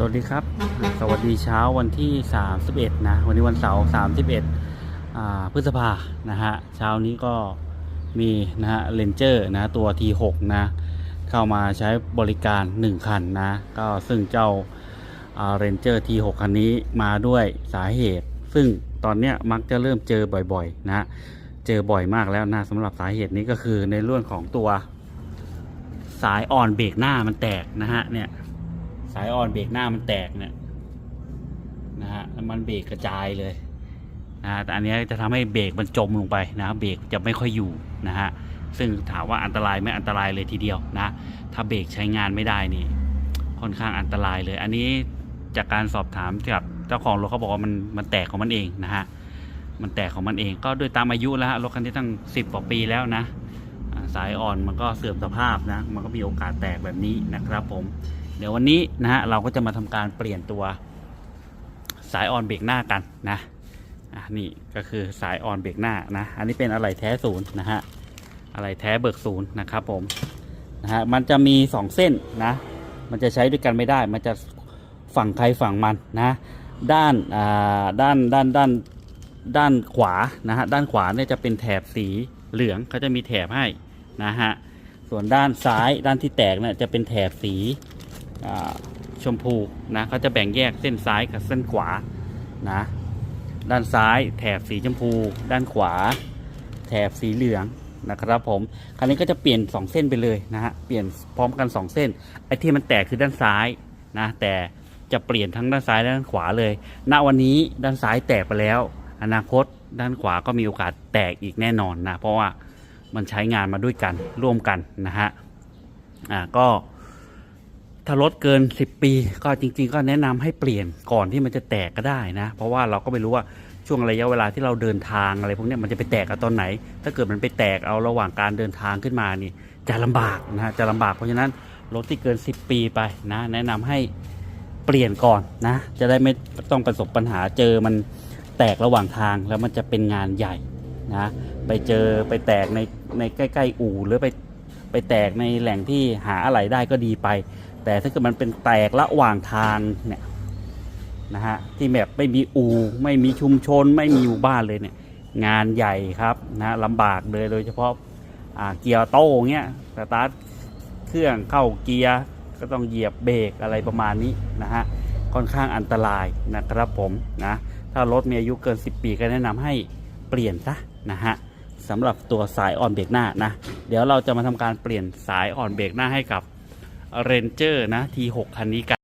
สวัสดีครับ สวัสดีเช้าวันที่ 31 นะ วันนี้วันเสาร์31 พฤษภานะฮะ เช้านี้ก็มีนะฮะเลนเจอร์นะตัว T6 นะ เข้ามาใช้บริการ 1 คันนะ ก็ซึ่งเจ้าเรนเจอร์ T6 คันนี้มาด้วยสาเหตุ ซึ่งตอนเนี้ยมักจะเริ่มเจอบ่อยๆ นะ เจอบ่อยมากแล้วนะสำหรับสาเหตุนี้ก็คือในเรื่องของตัวสายอ่อนเบรกหน้ามันแตกนะฮะเนี่ย สายอ่อนเบรกหน้ามันแตกเนี่ยนะฮะแล้วมันเบรกกระจายเลยนะฮะแต่อันนี้จะทำให้เบรกมันจมลงไปนะเบรกจะไม่ค่อยอยู่นะฮะซึ่งถามว่าอันตรายไหมอันตรายเลยทีเดียวนะถ้าเบรกใช้งานไม่ได้นี่ค่อนข้างอันตรายเลย อันนี้จากการสอบถามจากเจ้าของรถเขาบอกว่ามันมันแตกของมันเองนะฮะมันแตกของมันเองก็ด้วยตามอายุแล้วฮะรถคันนี้ตั้งสิบกว่าปีแล้วนะสายอ่อนมันก็เสื่อมสภาพนะมันก็มีโอกาสแตกแบบนี้นะครับผม เดี๋ยววันนี้นะฮะเราก็จะมาทำการเปลี่ยนตัวสายออนเบรกหน้ากันนะอะนี่ก็คือสายออนเบรกหน้านะ อันนี้เป็นอะไรแท้ศูนย์นะฮะอะไรแท้เบิกศูนย์นะครับผมนะฮะมันจะมีสองเส้นนะ มันจะใช้ด้วยกันไม่ได้ มันจะฝั่งใครฝั่งมันนะด้านอ่าด้านด้านด้านด้านขวานะฮะด้านขวาเนี่ยจะเป็นแถบสีเหลืองเขาจะมีแถบให้นะฮะส่วนด้านซ้ายด้านที่แตกเนี่ยจะเป็นแถบสี ชมพูนะเขาจะแบ่งแยกเส้นซ้ายกับเส้นขวานะด้านซ้ายแถบสีชมพู ด้านขวา แถบสีเหลืองนะครับผมคันนี้ก็จะเปลี่ยน 2 เส้นไปเลยนะฮะเปลี่ยนพร้อมกัน 2 เส้นไอ้ที่มันแตกคือด้านซ้ายนะแต่จะเปลี่ยนทั้งด้านซ้ายและด้านขวาเลย ณวันนี้ด้านซ้ายแตกไปแล้ว อนาคตด้านขวาก็มีโอกาสแตกอีกแน่นอนนะเพราะว่ามันใช้งานมาด้วยกันร่วมกันนะฮะอ่าก็ ถ้ารถเกิน 10 ปี ก็จริง ๆ ก็แนะนำให้เปลี่ยนก่อนที่มันจะแตกก็ได้นะ เพราะว่าเราก็ไม่รู้ว่าช่วงระยะเวลาที่เราเดินทางอะไรพวกนี้มันจะไปแตกกันตอนไหน ถ้าเกิดมันไปแตกเอาระหว่างการเดินทางขึ้นมานี่จะลำบากนะจะลำบากเพราะฉะนั้นรถที่เกิน 10 ปีไปนะ แนะนำให้เปลี่ยนก่อนนะ จะได้ไม่ต้องประสบปัญหาเจอมันแตกระหว่างทางแล้วมันจะเป็นงานใหญ่นะไปเจอไปแตกในในใกล้ ๆ อู่หรือไปไปแตกในแหล่งที่หาอะไรได้ก็ดีไป แต่ถ้าเกิดมันเป็นแตกระหว่างทางเนี่ยนะฮะที่แบบไม่มีอู่ไม่มีชุมชน ไม่มีหมู่บ้านเลยเนี่ย งานใหญ่ครับนะลำบากเลยโดยเฉพาะอ่าเกียร์โต้เงี้ยสตาร์ทเครื่องเข้าเกียร์ก็ต้องเหยียบเบรกอะไรประมาณนี้นะฮะค่อนข้างอันตรายนะครับผมนะถ้ารถมีอายุเกิน 10 ปีก็แนะนำให้เปลี่ยนซะนะฮะสำหรับตัวสายอ่อนเบรกหน้านะ เดี๋ยวเราจะมาทำการเปลี่ยนสายอ่อนเบรกหน้าให้กับ เรนเจอร์นะ T6 คันนี้กัน